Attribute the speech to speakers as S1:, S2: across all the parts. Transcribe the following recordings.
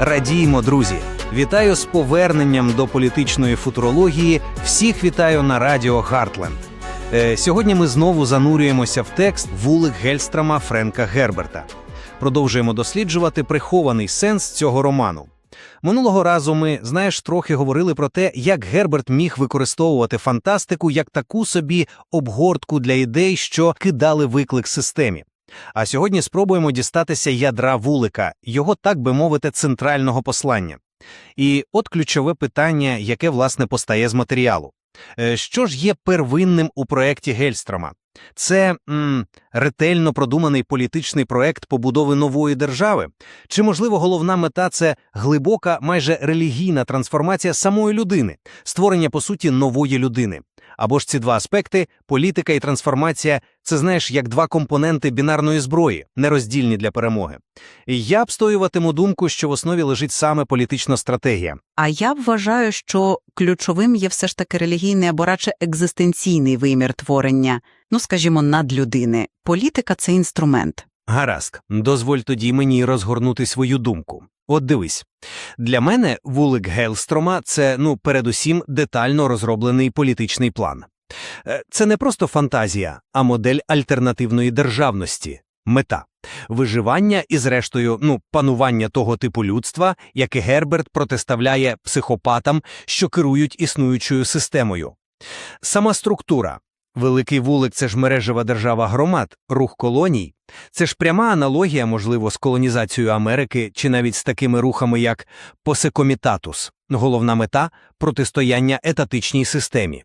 S1: Радіємо, друзі! Вітаю з поверненням до політичної футурології. Всіх вітаю на радіо Гартленд. Е, сьогодні ми знову занурюємося в текст вулик Гельстрама Френка Герберта. Продовжуємо досліджувати прихований сенс цього роману. Минулого разу ми, знаєш, трохи говорили про те, як Герберт міг використовувати фантастику як таку собі обгортку для ідей, що кидали виклик системі. А сьогодні спробуємо дістатися ядра вулика, його, так би мовити, центрального послання. І от ключове питання, яке власне постає з матеріалу. Е, Що ж є первинним у проєкті Гельстрома? Це м, ретельно продуманий політичний проект побудови нової держави? Чи, можливо, головна мета це глибока, майже релігійна трансформація самої людини, створення, по суті, нової людини? Або ж ці два аспекти політика і трансформація це знаєш як два компоненти бінарної зброї, нероздільні для перемоги. І я обстоюватиму думку, що в основі лежить саме політична стратегія.
S2: А я вважаю, що ключовим є все ж таки релігійний або радше екзистенційний вимір творення, ну скажімо, надлюдини. Політика це інструмент.
S1: Гаразд, дозволь тоді мені розгорнути свою думку. От дивись, для мене вулик Гелстрома це, ну, передусім, детально розроблений політичний план. Е, Це не просто фантазія, а модель альтернативної державності, мета виживання і, зрештою, ну, панування того типу людства, яке Герберт протиставляє психопатам, що керують існуючою системою. Сама структура. Великий вулик це ж мережева держава громад, рух колоній. Це ж пряма аналогія, можливо, з колонізацією Америки чи навіть з такими рухами, як посекомітатус. Головна мета протистояння етатичній системі.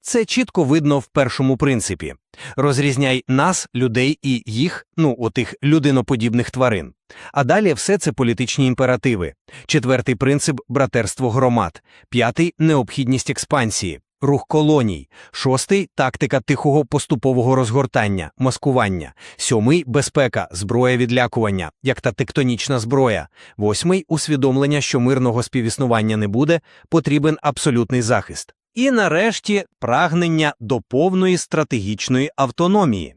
S1: Це чітко видно в першому принципі. Розрізняй нас, людей і їх, ну, отих людиноподібних тварин. А далі все це політичні імперативи. Четвертий принцип братерство громад. П'ятий необхідність експансії. Рух колоній, шостий тактика тихого поступового розгортання, маскування, сьомий безпека, зброя відлякування, як та тектонічна зброя, восьмий усвідомлення, що мирного співіснування не буде, потрібен абсолютний захист. І нарешті прагнення до повної стратегічної автономії.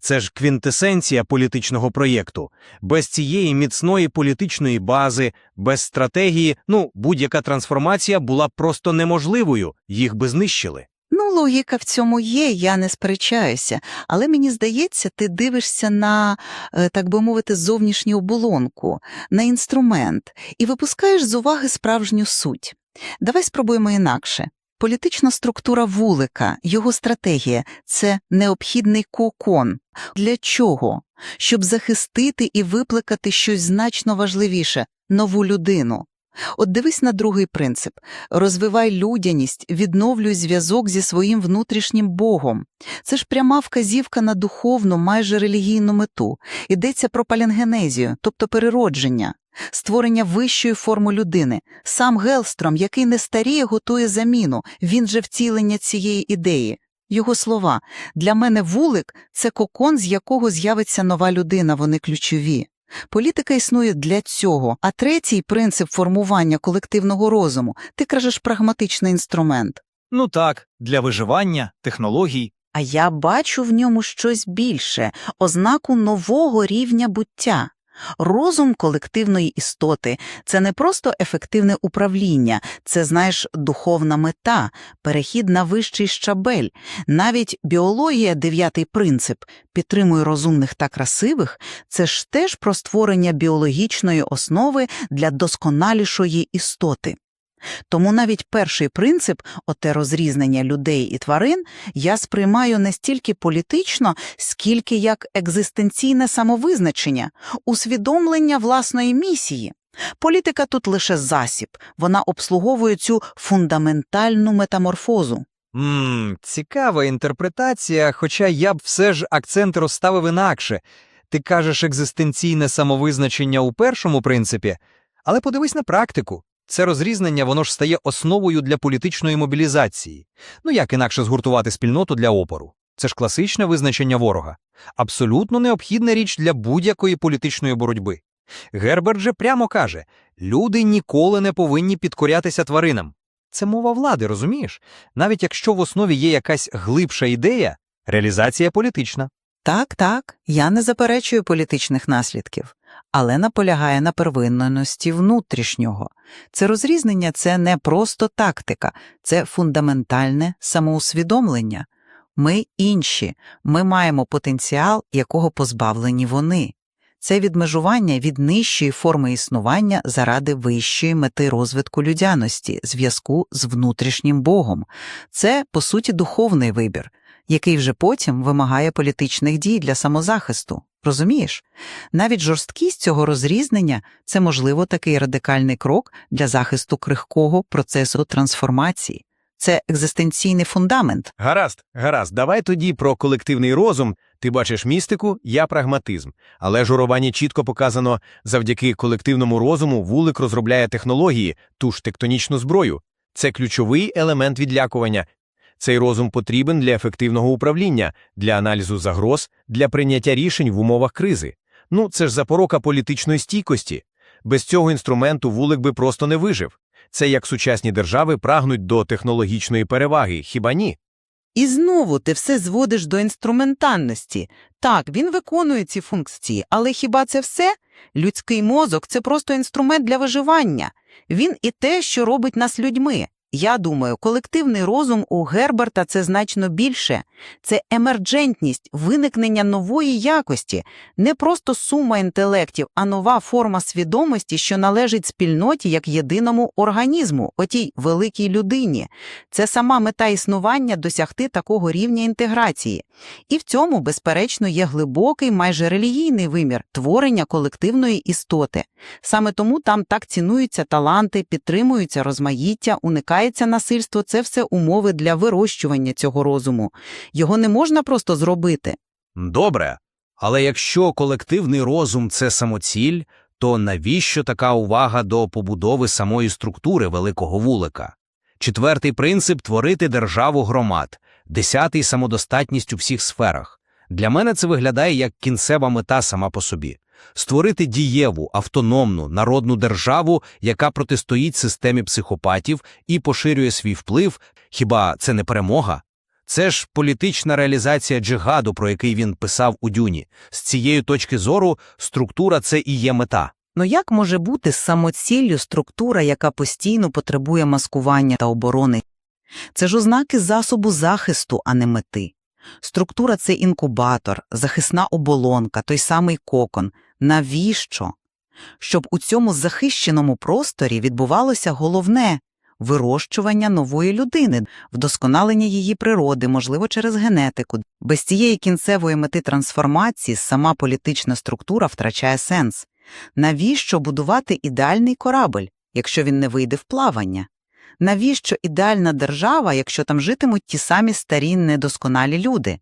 S1: Це ж квінтесенція політичного проєкту. Без цієї міцної політичної бази, без стратегії, ну, будь-яка трансформація була б просто неможливою, їх би знищили.
S2: Ну, логіка в цьому є, я не сперечаюся, але мені здається, ти дивишся на, е, так би мовити, зовнішню оболонку, на інструмент і випускаєш з уваги справжню суть. Давай спробуємо інакше. Політична структура вулика, його стратегія це необхідний кокон. Для чого? Щоб захистити і викликати щось значно важливіше нову людину. От дивись на другий принцип розвивай людяність, відновлюй зв'язок зі своїм внутрішнім Богом. Це ж пряма вказівка на духовну, майже релігійну мету. Йдеться про палінгенезію, тобто переродження, створення вищої форми людини. Сам Гелстром, який не старіє, готує заміну, він же втілення цієї ідеї. Його слова для мене вулик це кокон, з якого з'явиться нова людина, вони ключові. Політика існує для цього, а третій принцип формування колективного розуму ти кажеш прагматичний інструмент.
S3: Ну так, для виживання, технологій.
S2: А я бачу в ньому щось більше, ознаку нового рівня буття. Розум колективної істоти це не просто ефективне управління, це, знаєш, духовна мета, перехід на вищий щабель. Навіть біологія, дев'ятий принцип, підтримує розумних та красивих, це ж теж про створення біологічної основи для досконалішої істоти. Тому навіть перший принцип, оте розрізнення людей і тварин, я сприймаю не стільки політично, скільки як екзистенційне самовизначення, усвідомлення власної місії. Політика тут лише засіб, вона обслуговує цю фундаментальну метаморфозу.
S3: Ммм, цікава інтерпретація, хоча я б все ж акцент розставив інакше. Ти кажеш екзистенційне самовизначення у першому принципі, але подивись на практику. Це розрізнення воно ж стає основою для політичної мобілізації. Ну як інакше згуртувати спільноту для опору? Це ж класичне визначення ворога. Абсолютно необхідна річ для будь-якої політичної боротьби. Герберт же прямо каже: люди ніколи не повинні підкорятися тваринам. Це мова влади, розумієш? Навіть якщо в основі є якась глибша ідея, реалізація політична.
S2: Так, так, я не заперечую політичних наслідків. Але наполягає на первинності внутрішнього. Це розрізнення це не просто тактика, це фундаментальне самоусвідомлення. Ми інші, ми маємо потенціал, якого позбавлені вони. Це відмежування від нижчої форми існування заради вищої мети розвитку людяності, зв'язку з внутрішнім Богом. Це, по суті, духовний вибір, який вже потім вимагає політичних дій для самозахисту. Розумієш? Навіть жорсткість цього розрізнення це, можливо, такий радикальний крок для захисту крихкого процесу трансформації. Це екзистенційний фундамент.
S4: Гаразд, гаразд, давай тоді про колективний розум. Ти бачиш містику, я прагматизм. Але ж у романі чітко показано, завдяки колективному розуму вулик розробляє технології, ту ж тектонічну зброю. Це ключовий елемент відлякування. Цей розум потрібен для ефективного управління, для аналізу загроз, для прийняття рішень в умовах кризи. Ну, це ж запорока політичної стійкості. Без цього інструменту вулик би просто не вижив. Це як сучасні держави прагнуть до технологічної переваги, хіба ні?
S5: І знову ти все зводиш до інструментальності. Так, він виконує ці функції, але хіба це все? Людський мозок – це просто інструмент для виживання. Він і те, що робить нас людьми. Я думаю, колективний розум у Герберта – це значно більше. Це емерджентність, виникнення нової якості, не просто сума інтелектів, а нова форма свідомості, що належить спільноті як єдиному організму, отій великій людині. Це сама мета існування досягти такого рівня інтеграції. І в цьому, безперечно, є глибокий, майже релігійний вимір творення колективної істоти. Саме тому там так цінуються таланти, підтримуються розмаїття, уникається насильство. Це все умови для вирощування цього розуму. Його не можна просто зробити.
S1: Добре, але якщо колективний розум це самоціль, то навіщо така увага до побудови самої структури великого вулика? Четвертий принцип творити державу громад, десятий самодостатність у всіх сферах. Для мене це виглядає як кінцева мета сама по собі створити дієву, автономну, народну державу, яка протистоїть системі психопатів і поширює свій вплив. Хіба це не перемога? Це ж політична реалізація джигаду, про який він писав у Дюні. З цієї точки зору структура це і є мета.
S2: Ну як може бути самоціллю структура, яка постійно потребує маскування та оборони? Це ж ознаки засобу захисту, а не мети. Структура це інкубатор, захисна оболонка, той самий кокон. Навіщо? Щоб у цьому захищеному просторі відбувалося головне вирощування нової людини, вдосконалення її природи, можливо, через генетику. Без цієї кінцевої мети трансформації сама політична структура втрачає сенс. Навіщо будувати ідеальний корабль, якщо він не вийде в плавання? Навіщо ідеальна держава, якщо там житимуть ті самі старі недосконалі люди?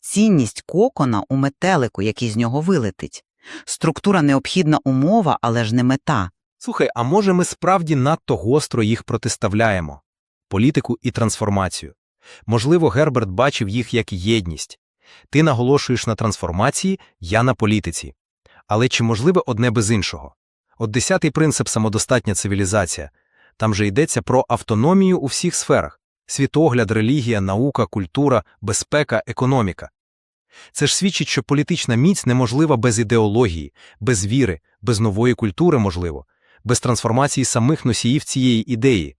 S2: Цінність кокона у метелику, який з нього вилетить. Структура необхідна умова, але ж не мета.
S1: Слухай, а може ми справді надто гостро їх протиставляємо? Політику і трансформацію. Можливо, Герберт бачив їх як єдність. Ти наголошуєш на трансформації, я на політиці. Але чи можливе одне без іншого? От десятий принцип самодостатня цивілізація. Там же йдеться про автономію у всіх сферах світогляд, релігія, наука, культура, безпека, економіка. Це ж свідчить, що політична міць неможлива без ідеології, без віри, без нової культури можливо, без трансформації самих носіїв цієї ідеї.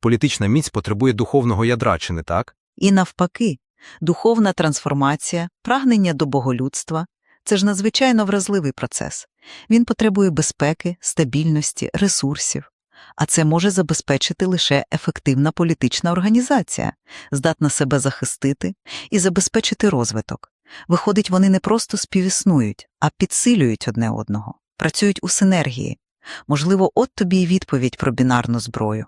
S1: Політична міць потребує духовного ядра, чи не так?
S2: І навпаки, духовна трансформація, прагнення до боголюдства – це ж надзвичайно вразливий процес. Він потребує безпеки, стабільності, ресурсів. А це може забезпечити лише ефективна політична організація, здатна себе захистити і забезпечити розвиток. Виходить, вони не просто співіснують, а підсилюють одне одного, працюють у синергії. Можливо, от тобі й відповідь про бінарну зброю.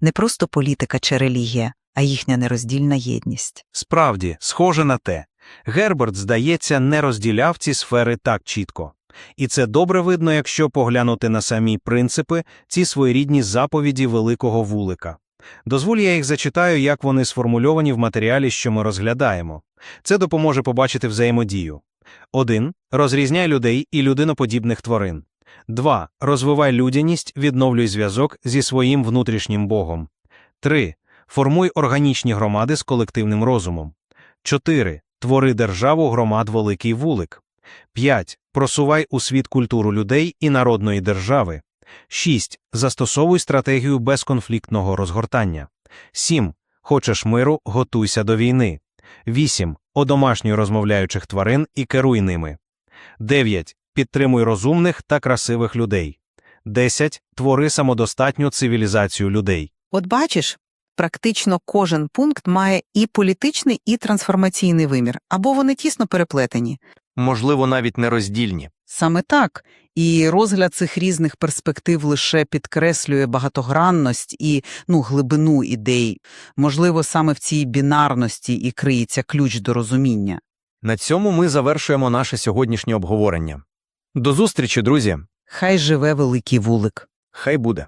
S2: Не просто політика чи релігія, а їхня нероздільна єдність.
S6: Справді, схоже на те. Герберт, здається, не розділяв ці сфери так чітко. І це добре видно, якщо поглянути на самі принципи, ці своєрідні заповіді великого вулика. Дозволь я їх зачитаю, як вони сформульовані в матеріалі, що ми розглядаємо. Це допоможе побачити взаємодію. 1. Розрізняй людей і людиноподібних тварин. 2. Розвивай людяність, відновлюй зв'язок зі своїм внутрішнім Богом. 3. Формуй органічні громади з колективним розумом. 4. Твори державу громад Великий Вулик.
S1: 5. Просувай у світ культуру людей і народної держави. 6. Застосовуй стратегію безконфліктного розгортання. 7. Хочеш миру, готуйся до війни. 8. Одомашнюй розмовляючих тварин і керуй ними. 9. Підтримуй розумних та красивих людей. 10. Твори самодостатню цивілізацію людей.
S2: От бачиш, практично кожен пункт має і політичний, і трансформаційний вимір, або вони тісно переплетені.
S7: Можливо, навіть нероздільні.
S2: Саме так. І розгляд цих різних перспектив лише підкреслює багатогранність і ну, глибину ідей. Можливо, саме в цій бінарності і криється ключ до розуміння.
S7: На цьому ми завершуємо наше сьогоднішнє обговорення. До зустрічі, друзі!
S2: Хай живе великий вулик.
S7: Хай буде.